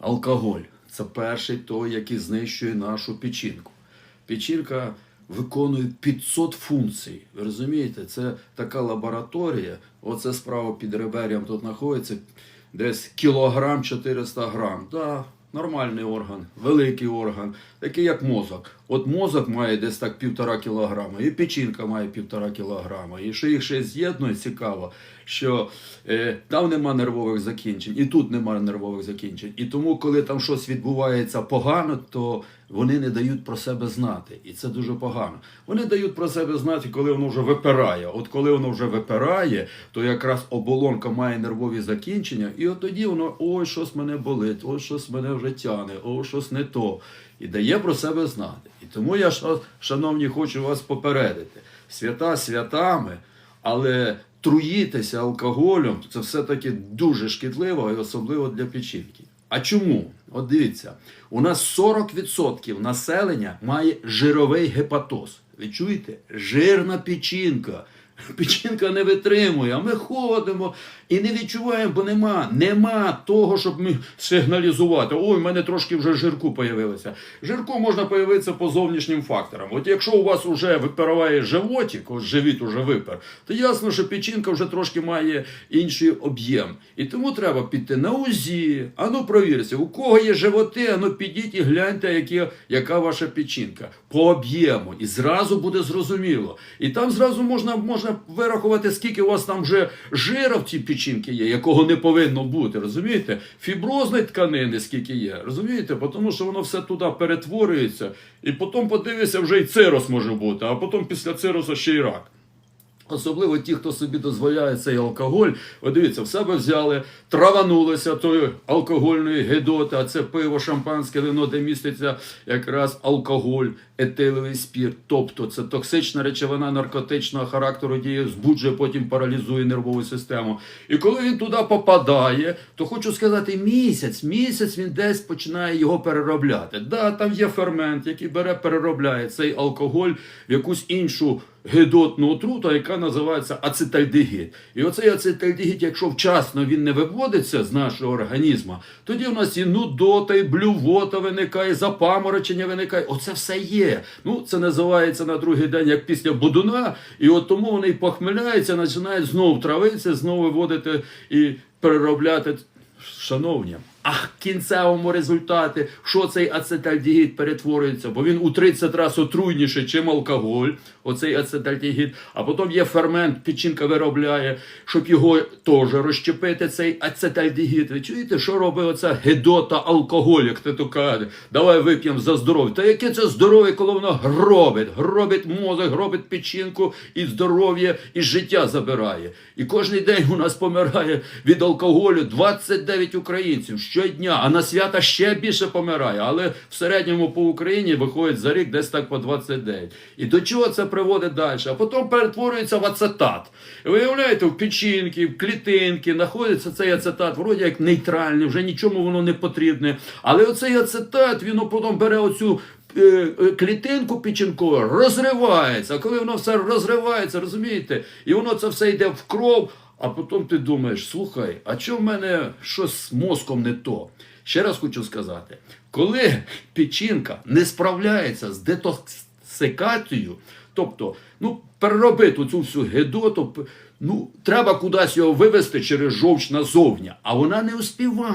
Алкоголь це перший той, який знищує нашу печінку. Печінка виконує 500 функцій. Ви розумієте, це така лабораторія. Оце справа під ребер'ям тут знаходиться десь кілограм 400 грам. Да, нормальний орган, великий орган, такий як мозок. От мозок має десь так півтора кілограма, і печінка має півтора кілограма. І що їх ще з'єднує, цікаво, що е, там нема нервових закінчень, і тут нема нервових закінчень. І тому, коли там щось відбувається погано, то вони не дають про себе знати. І це дуже погано. Вони дають про себе знати, коли воно вже випирає. От коли воно вже випирає, то якраз оболонка має нервові закінчення, і от тоді воно ой, щось мене болить, ой, щось мене вже тяне, ой, щось не то. І дає про себе знати. І тому я, шановні, хочу вас попередити. Свята святами, але труїтися алкоголем це все-таки дуже шкідливо, і особливо для печінки. А чому? От дивіться, у нас 40% населення має жировий гепатоз. Ви чуєте? Жирна печінка. Печінка не витримує, а ми ходимо і не відчуваємо, бо нема, нема того, щоб ми сигналізувати. Ой, в мене трошки вже жирку появилося. Жирку можна появитися по зовнішнім факторам. От якщо у вас вже випирає животик, ось живіт уже випер, то ясно, що печінка вже трошки має інший об'єм. І тому треба піти на УЗІ, ану провірся, у кого є животи, ану підіть і гляньте, які, яка ваша печінка по об'єму. І зразу буде зрозуміло. І там зразу можна, можна вирахувати, скільки у вас там вже жира в цій печінці є, якого не повинно бути. Розумієте? Фіброзної тканини скільки є. Розумієте? Тому що воно все туди перетворюється, і потім подивися, вже і цирос може бути, а потім після циросу ще й рак. Особливо ті, хто собі дозволяє цей алкоголь, от дивіться, в себе взяли, траванулися тої алкогольної гедоти, а це пиво, шампанське вино, де міститься якраз алкоголь, етиловий спірт. Тобто це токсична речовина наркотичного характеру діє, збуджує, потім паралізує нервову систему. І коли він туди попадає, то хочу сказати, місяць, місяць він десь починає його переробляти. Да, там є фермент, який бере, переробляє цей алкоголь в якусь іншу гидотну отруту, яка називається ацетальдегід. І оцей ацетальдегід, якщо вчасно він не виводиться з нашого організму, тоді в нас і нудота, і блювота виникає, і запаморочення виникає. Оце все є. Ну, це називається на другий день, як після будуна. І от тому вони і похмеляються, починають знову травитися, знову виводити і переробляти. Шановні, кінцевому результаті, що цей ацетальдегід перетворюється, бо він у 30 разів отруйніший, чим алкоголь, оцей ацетальдегід, а потім є фермент, печінка виробляє, щоб його теж розщепити, цей ацетальдегід. Ви чуєте, що робить оця гедота алкоголь, як ти то кажеш? Давай вип'ємо за здоров'я. Та яке це здоров'я, коли воно гробить, гробить мозок, гробить печінку і здоров'я, і життя забирає. І кожен день у нас помирає від алкоголю 29 українців щодня, а на свята ще більше помирає. Але в середньому по Україні виходить за рік десь так по 29. І до чого це приводить далі? А потім перетворюється в ацетат. І Виявляєте, в печінки, в клітинки знаходиться цей ацетат, вроді як нейтральний, вже нічому воно не потрібне. Але оцей ацетат, він потім бере оцю е, е, клітинку печінкову розривається. А коли воно все розривається, розумієте, і воно це все йде в кров. А потім ти думаєш, слухай, а чого в мене щось з мозком не то? Ще раз хочу сказати, коли печінка не справляється з детоксикацією, тобто, ну, переробити цю всю гедоту, ну, треба кудись його вивести через жовч назовні, а вона не успіває.